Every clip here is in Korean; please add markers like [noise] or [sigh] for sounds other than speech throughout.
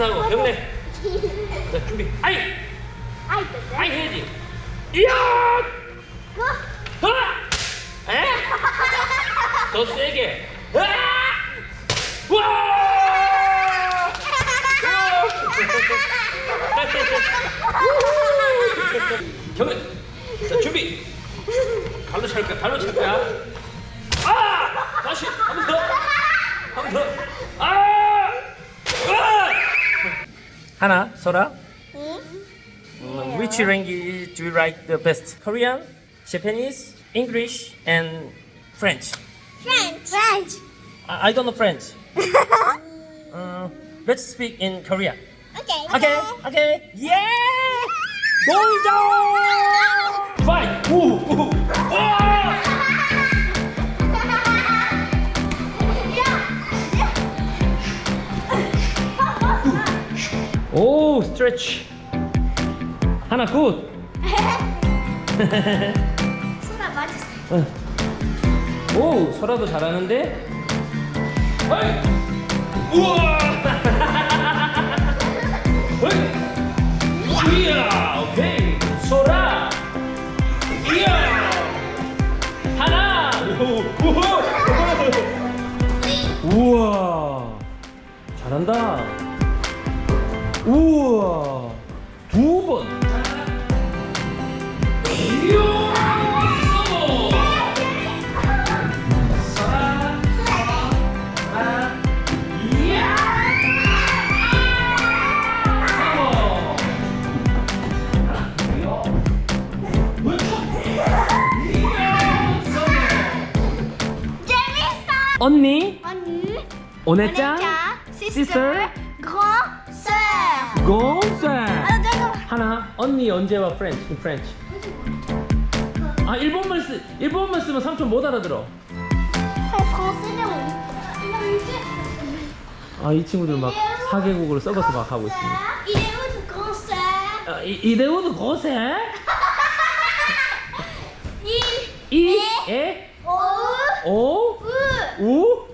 인사하고 경례. 자 준비. 아이 아이 때 아이 해야지. 이야. 그 하! 에? 더 세게. 아! Hana, Sora, mm-hmm. which language do you like the best? Korean, Japanese, English, and French. French. French. I, I don't know French. [laughs] uh, let's speak in Korea. Okay. Okay. Okay. Yeah. 놀자. [laughs] Fight. Ooh. Ooh. Oh! 오, 스트레치. 하나 굿. 손아 맞았어 응. 오, 소라도 잘하는데? 어이! 우와! [laughs] 우와! 두 번! 재밌어. 언니, 언니? 오네짱, 오네짱, sister, grand sœur 곰쌤. 아 잠깐만. 하나, 언니 언제와 French, in French. 아 일본말 쓰, 일본말 쓰면 삼촌 못 알아들어. français 아이 친구들 막 4개국어를 썩어서 막 하고 있습니다. Grand sœur 아, 이, 이대호도 고세. 이, 에, au 오, u 우,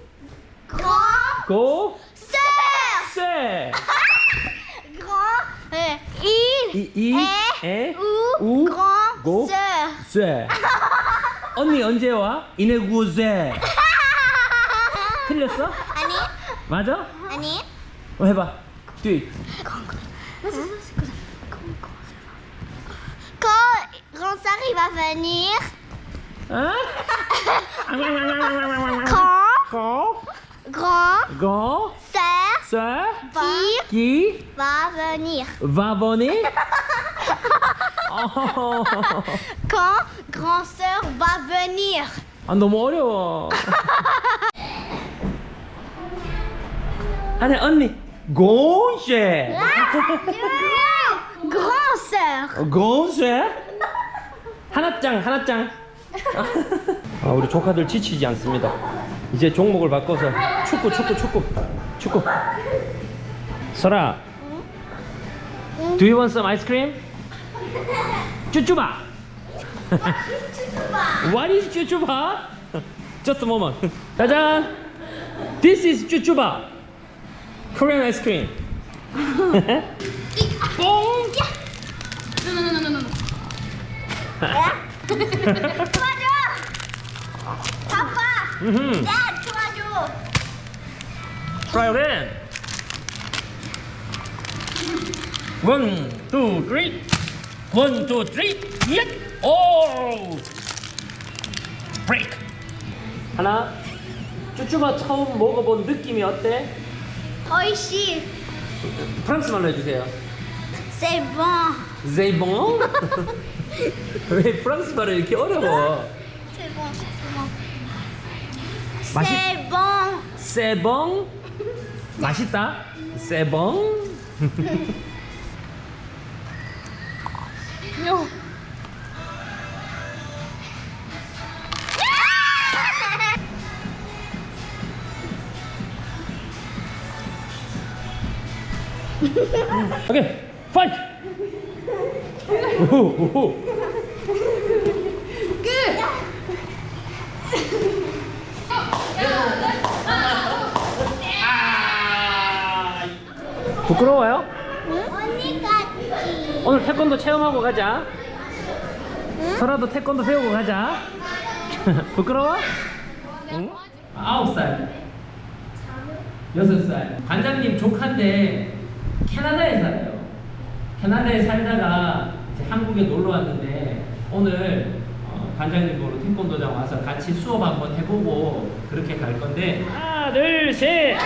grand 고, 이, 이, est 에, ou 우, grand 고, sœur 세. 언니 언제 와? 이내구세. 틀렸어? 아니 맞아? 아니 어, 해봐. 뒤. quand grand sœur il va venir 어? quand 고, grand 고, Sœur 세, qui 기, va venir 바보니. 어. quand grand sœur va venir 아 너무 어려워. [laughs] 하나 언니 grand sœur 고세. 하나짱 하나짱. [laughs] 아 우리 조카들 지치지 않습니다. 이제 종목을 바꿔서 축구 축구 축구 축구. 설아. Do you want some ice cream? 쭈쭈바. What is 쭈쭈바? Just a moment. 짜잔. This is 쭈쭈바. Korean ice cream. 뽕. 도와줘 아빠 음. dad 도와줘 Try again. One, two, three. One, two, three. Yet. Oh. Break. 하나. 쭈쭈바 처음 먹어본 느낌이 어때? 오이시 프랑스 말로 해주세요. c'est bon C'est bon? 왜 프랑스 말을 이렇게 어려워? c'est bon c'est bon c'est bon C'est bon? 맛있다. Bon? non 오케이. 파이트. 오호, 오호. 아. 부끄러워요? 언니까지. 오늘 태권도 체험하고 가자. 설아도 태권도 배우고 가자. [laughs] 부끄러워? 응? 아홉 살, 여섯 살. 관장님 조카인데 캐나다에 살아요. 캐나다에 살다가 이제 한국에 놀러 왔는데 오늘 어, 관장님 보러 태권도장 와서 같이 수업 한번 해보고 그렇게 갈 건데 하나 둘 셋,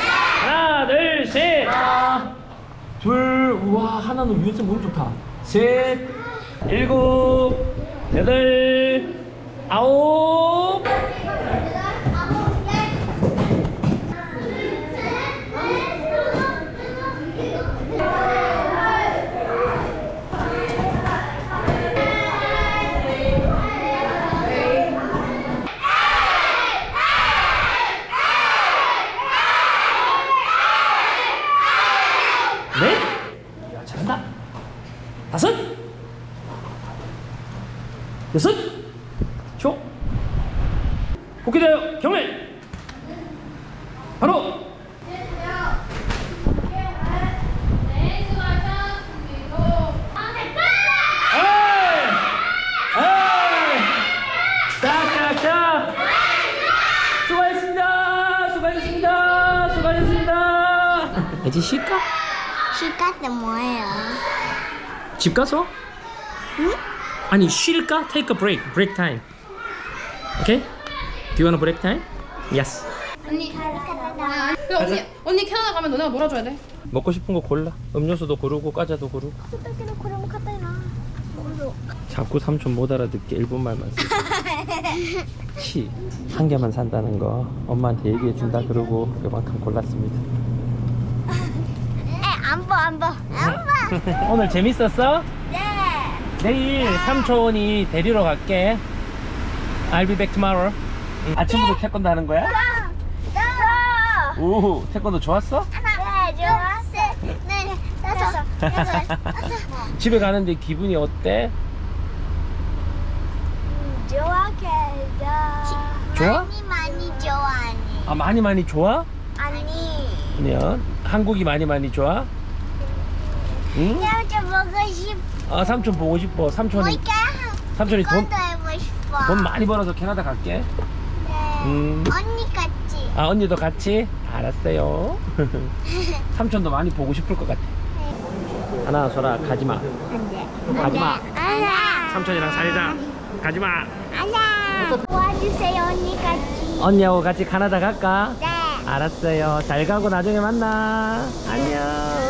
둘, 우와 하나는 위에서 너무 좋다. 셋, 일곱, 여덟, 아홉. 넷. 야 잘한다. 다섯. 여섯. 초. 복귀되어 경례. 바로. 에이! 에이! 짝짝짝! 수고하셨습니다! 수고하셨습니다! 수고하셨습니다! 이제 쉴까? 시가 때 뭐예요? 집 가서? 응? 아니 쉴까? Take a break, break time. Okay? Do you want a break time? Yes. 언니. 야, 언니 언니 캐나다 가면 너네가 놀아줘야 돼. 먹고 싶은 거 골라. 음료수도 고르고 과자도 고르고. 자꾸 삼촌 못 알아듣게 일본 말만 쓰. [laughs] 치. 한 개만 산다는 거 엄마한테 얘기해 준다 그러고 요만큼 골랐습니다. [laughs] 안 봐, 안 봐. 안 봐. [laughs] 오늘 재밌었어? 네. 내일 삼촌이 데리러 갈게. I'll be back tomorrow. 응. 아침부터 태권도 하는 거야? 저. 오, 태권도 좋았어? 네, 좋았어. 네. [laughs] 집에 가는데 기분이 어때? 좋아해요. 좋아? 많이 많이 좋아하니. 아 많이 많이 좋아? 아니. 그러면 한국이 많이 많이 좋아? 응? 나도 보고 싶어. 아 삼촌 보고 싶어. 삼촌이? 삼촌이 돈, 해보고 싶어. 돈 많이 벌어서 캐나다 갈게. 네. 음. 언니 같이. 아 언니도 같이? 알았어요. [laughs] 삼촌도 많이 보고 싶을 것 같아. 하나 소라 가지 마. 가지 마. 아나. 삼촌이랑 살자. 가지 마. 아나. 도와주세요 언니 같이. 언니하고 같이 캐나다 갈까? 네. 알았어요. 잘 가고 나중에 만나. 안녕.